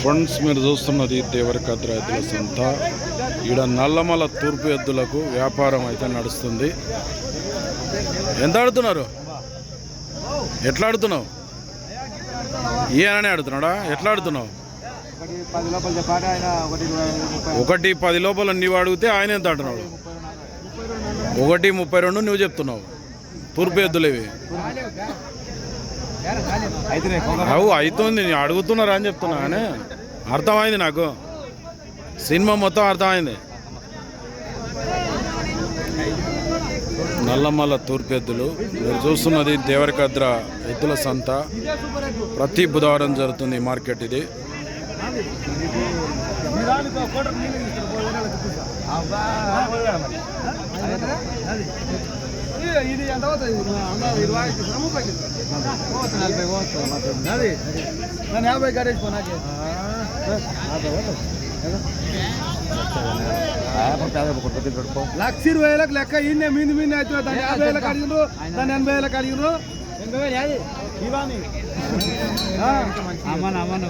Friends మీరు చూస్తున్నది దేవరకద్ర ఎద్దుల సంత. ఈడ నల్లమల తూర్పు ఎద్దులకు వ్యాపారం అయితే నడుస్తుంది. ఎంత ఆడుతున్నారు? ఎట్లా ఆడుతున్నావు? ఈయననే ఆడుతున్నాడా? ఎట్లా ఆడుతున్నావు? ఒకటి పది లోపల నీవు అడిగితే ఆయన ఎంత ఆడుతున్నాడు? ఒకటి ముప్పై రెండు నువ్వు చెప్తున్నావు. తూర్పు ఎద్దులు ఇవి. అవు అవుతుంది నేను అడుగుతున్నారా అని చెప్తున్నా కానీ అర్థమైంది నాకు. సినిమా మొత్తం అర్థమైంది. నల్లమల్ల తూర్పు ఎద్దులు మీరు చూస్తున్నది దేవరకద్ర ఎద్దుల సంత. ప్రతి బుధవారం జరుగుతుంది మార్కెట్ ఇది. ఇది ఎంత అవుతుంది ఇరవై ముప్పైకి నలభై పోతుంది అది నేను యాభై కడేసి పోనాకే లక్ష ఇరవై వేలకు లెక్క ఇన్నే మీది మీది అవుతుంది దాన్ని యాభై వేలకు అడిగినారు దాన్ని ఎనభై వేలకు అడిగినారు. ఎనభై వేలు యాది ఇవాని అమ్మన అమ్మన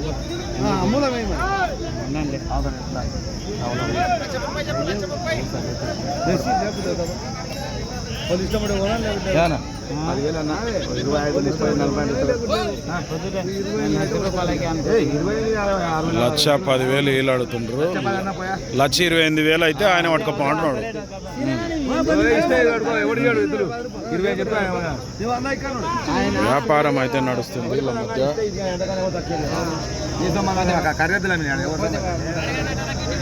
లక్ష పదివేలు వీళ్ళు అడుగుతుండ్రు. లక్ష ఇరవై ఎనిమిది వేలు అయితే ఆయన ఇక్కడ వ్యాపారం అయితే నడుస్తుంది వీళ్ళ మధ్య.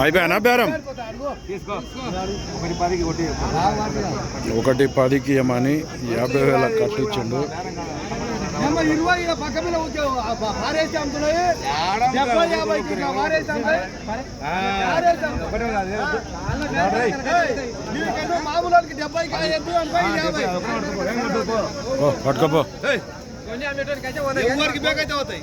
అయిపోయానా బేరం? తీసుకో. ఒకటి పదికి కొట్టి ఒకటి పదికి ఏమని? యాభై వేల ఇరవై పక్క మీద పారేసి అమ్ముతున్నాయి డెబ్బై యాభైకి పారేసి డెబ్బైకి యాభై. ఓ పట్టుకపో ఎవరికి బేకైతే అవుతాయి?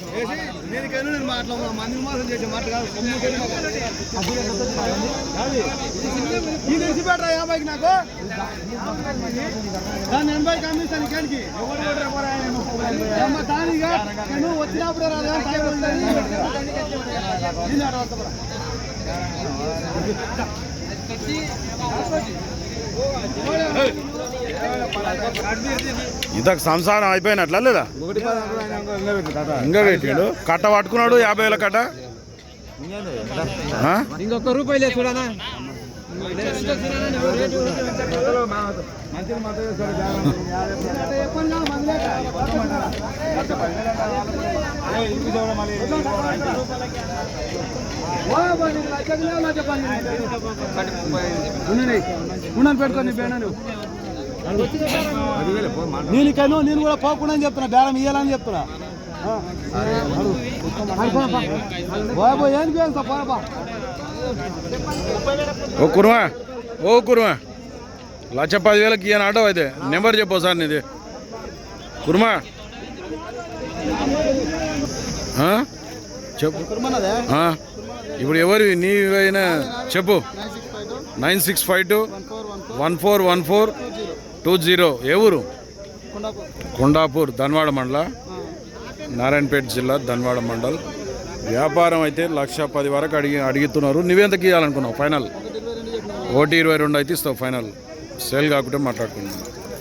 దీనికైనా నేను మాట్లాడు మంది మోసం చేసే మాట కాదు ఈ తెలిసి పెట్టరా యాభైకి నాకు దాన్ని ఎనభైకి అమ్మిస్తాను ఇక్కడికి అమ్మ దానిగా నేను వచ్చినప్పుడే రాదు టైం ఉందని దీన్ని అడగ వస్తా ఇంతకు సంసారం అయిపోయినట్లా లేదా? ఒకటి ఇంకా పెట్టిండు. కట్ట పట్టుకున్నాడు యాభై వేల కట్ట? ఇంకొక రూపాయలే చూడనా? ఉన్నాను పెట్టుకొని బేనాను నేను ఇక్కడ నేను కూడా పోకుండా అని చెప్తున్నా. బేరం ఇయ్యాలని చెప్తున్నా. బాబు ఏం చేస్తా ఓ కుర్మా ఓ కుర్మా. లక్ష పదివేలకి ఇయ్యను ఆటో అయితే. నెంబర్ చెప్పు సార్ నీది. కుర్మా. చెప్పు. ఇప్పుడు ఎవరు నీవైనా చెప్పు. Nine six five two one four one four two zero ఏ ఊరు? కొండాపూర్. ధన్వాడ మండల. నారాయణపేట జిల్లా ధన్వాడ మండల్. వ్యాపారం అయితే లక్ష పది వరకు అడిగి అడుగుతున్నారు. నువ్వెంతకి ఇవ్వాలనుకున్నావు? ఫైనల్? ఒకటి ఇరవై రెండు అయితే ఇస్తావు ఫైనల్. సేల్ కాకుంటే మాట్లాడుకున్నాను